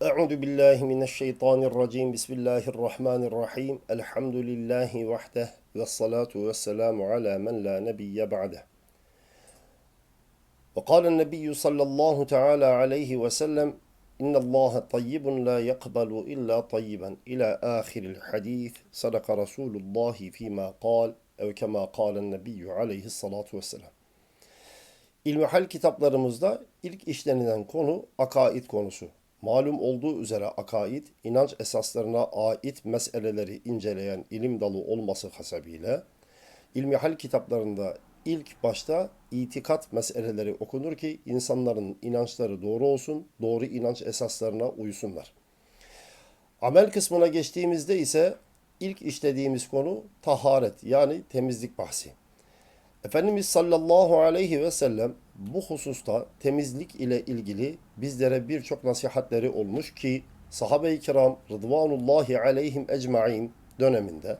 Euzu billahi mineşşeytanirracim. Bismillahirrahmanirrahim. Elhamdülillahi vahdeh ve salatu ve selamu ala men la nebiyye ba'deh. Ve kâlen nebiyyü sallallahu teâlâ aleyhi ve sellem İnne Allahe tayyibun la yakbalu illa tayyiben ila ahiril hadis. Sadaka Resulullah fîmâ kâl ev kemâ kâlen nebiyyü aleyhi salatu ve selam. İlmihal kitaplarımızda ilk işlenilen konu akaid konusu. Malum olduğu üzere akaid, inanç esaslarına ait meseleleri inceleyen ilim dalı olması hasebiyle, ilmihal kitaplarında ilk başta itikat meseleleri okunur ki insanların inançları doğru olsun, doğru inanç esaslarına uysunlar. Amel kısmına geçtiğimizde ise ilk işlediğimiz konu taharet yani temizlik bahsi. Efendimiz sallallahu aleyhi ve sellem bu hususta temizlik ile ilgili bizlere birçok nasihatleri olmuş ki sahabe-i kiram rıdvanullahi aleyhim ecmain döneminde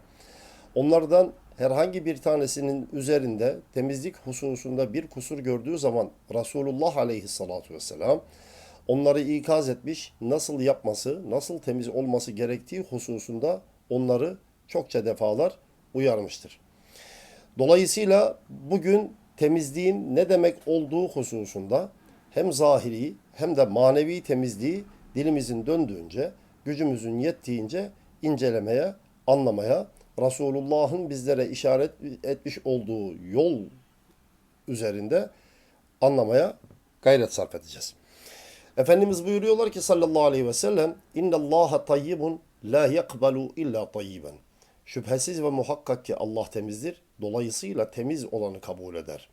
onlardan herhangi bir tanesinin üzerinde temizlik hususunda bir kusur gördüğü zaman Resulullah aleyhissalatu vesselam onları ikaz etmiş, nasıl yapması, nasıl temiz olması gerektiği hususunda onları çokça defalar uyarmıştır. Dolayısıyla bugün temizliğin ne demek olduğu hususunda hem zahiri hem de manevi temizliği dilimizin döndüğünce, gücümüzün yettiğince incelemeye, anlamaya, Resulullah'ın bizlere işaret etmiş olduğu yol üzerinde anlamaya gayret sarf edeceğiz. Efendimiz buyuruyorlar ki sallallahu aleyhi ve sellem İnne Allaha tayyibun la yakbalu illa tayyiben. Şüphesiz ve muhakkak ki Allah temizdir. Dolayısıyla temiz olanı kabul eder.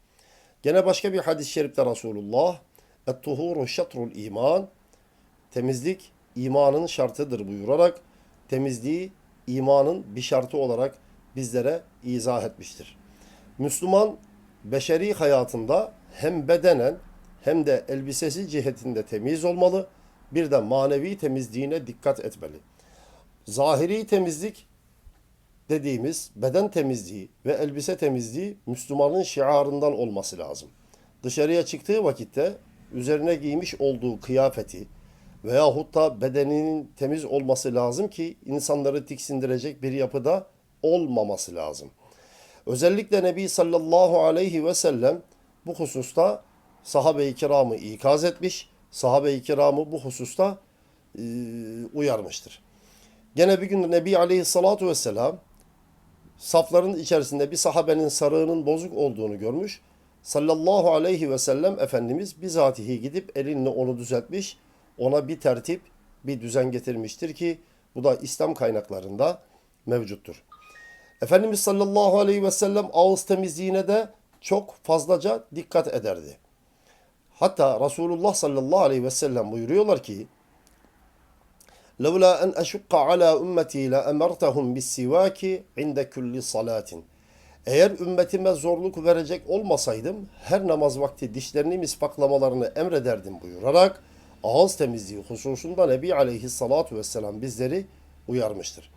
Gene başka bir hadis-i şerifte Resulullah Et-tuhuru şatrul iman Temizlik imanın şartıdır buyurarak temizliği imanın bir şartı olarak bizlere izah etmiştir. Müslüman beşeri hayatında hem bedenen hem de elbisesi cihetinde temiz olmalı, bir de manevi temizliğine dikkat etmeli. Zahiri temizlik dediğimiz beden temizliği ve elbise temizliği Müslümanın şiarından olması lazım. Dışarıya çıktığı vakitte üzerine giymiş olduğu kıyafeti veyahut da bedeninin temiz olması lazım ki insanları tiksindirecek bir yapıda olmaması lazım. Özellikle Nebi sallallahu aleyhi ve sellem bu hususta sahabe-i kiramı ikaz etmiş, sahabe-i kiramı bu hususta e, uyarmıştır. Gene bir gün Nebi aleyhissalatu vesselam safların içerisinde bir sahabenin sarığının bozuk olduğunu görmüş. Sallallahu aleyhi ve sellem Efendimiz bizatihi gidip elinle onu düzeltmiş. Ona bir tertip, bir düzen getirmiştir ki bu da İslam kaynaklarında mevcuttur. Efendimiz sallallahu aleyhi ve sellem ağız temizliğine de çok fazlaca dikkat ederdi. Hatta Resulullah sallallahu aleyhi ve sellem buyuruyorlar ki لولا أن أشق على أمتي لأمرتهم بالسواك عند كل صلاة Eğer ümmetime zorluk verecek olmasaydım her namaz vakti dişlerini mispaklamalarını emrederdim buyurarak ağız temizliği hususunda Nebi aleyhissalatu vesselam bizleri uyarmıştır.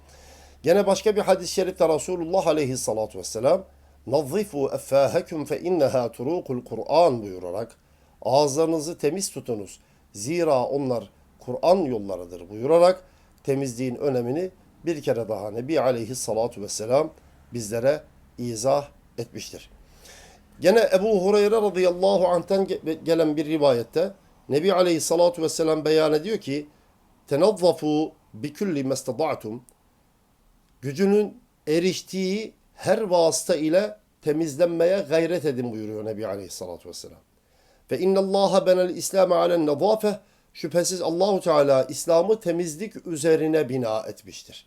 Gene başka bir hadis-i şerifte Resulullah aleyhissalatu vesselam Nazzifu effâhekum fe inneha turukul Kur'an buyurarak ağızlarınızı temiz tutunuz. Zira onlar Kur'an yollarıdır buyurarak temizliğin önemini bir kere daha Nebi aleyhissalatu vesselam bizlere izah etmiştir. Gene Ebu Hureyre radıyallahu anh'ten gelen bir rivayette Nebi aleyhissalatu vesselam beyan ediyor ki tenazzafu bi kulli mestada'tum gücünün eriştiği her vasıta ile temizlenmeye gayret edin buyuruyor Nebi aleyhissalatu vesselam. Ve innallaha benel İslam alen nazafe şüphesiz Allahu Teala İslam'ı temizlik üzerine bina etmiştir.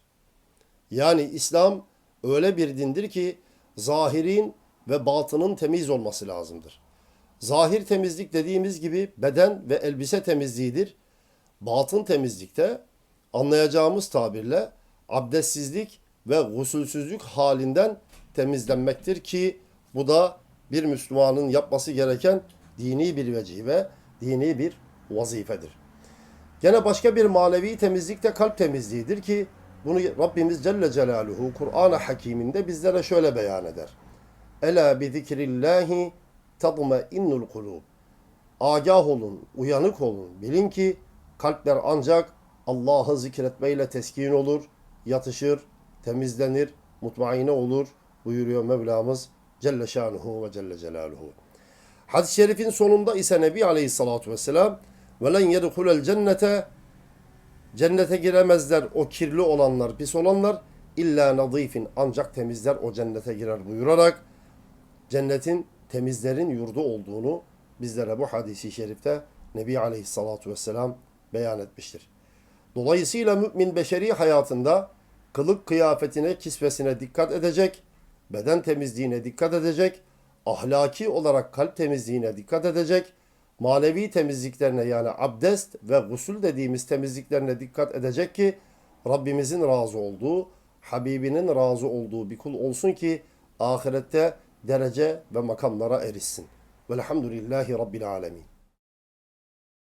Yani İslam öyle bir dindir ki zahirin ve batının temiz olması lazımdır. Zahir temizlik dediğimiz gibi beden ve elbise temizliğidir. Batın temizlikte anlayacağımız tabirle abdestsizlik ve gusülsüzlük halinden temizlenmektir ki bu da bir Müslümanın yapması gereken dini bir vecibe, dini bir vazifedir. Gene başka bir manevi temizlik de kalp temizliğidir ki bunu Rabbimiz Celle Celaluhu Kur'an-ı Hakim'inde bizlere şöyle beyan eder. Ela bi zikrillahi tadmainnul kulub. Agah olun, uyanık olun. Bilin ki kalpler ancak Allah'ı zikretmeyle teskin olur, yatışır, temizlenir, mutmaine olur buyuruyor Mevlamız Celle Şanuhu ve Celle Celaluhu. Hadis-i şerifin sonunda ise Nebi Aleyhisselatü Vesselam وَلَنْ يَدْخُلَ الْجَنَّةَ Cennete giremezler o kirli olanlar, pis olanlar illa nadifin ancak temizler o cennete girer buyurarak cennetin temizlerin yurdu olduğunu bizlere bu hadisi şerifte Nebi Aleyhisselatü Vesselam beyan etmiştir. Dolayısıyla mümin beşeri hayatında kılık kıyafetine, kisvesine dikkat edecek, beden temizliğine dikkat edecek, ahlaki olarak kalp temizliğine dikkat edecek, manevi temizliklerine yani abdest ve gusül dediğimiz temizliklerine dikkat edecek ki Rabbimizin razı olduğu, Habibinin razı olduğu bir kul olsun ki ahirette derece ve makamlara erişsin. Velhamdülillahi Rabbil Alemin.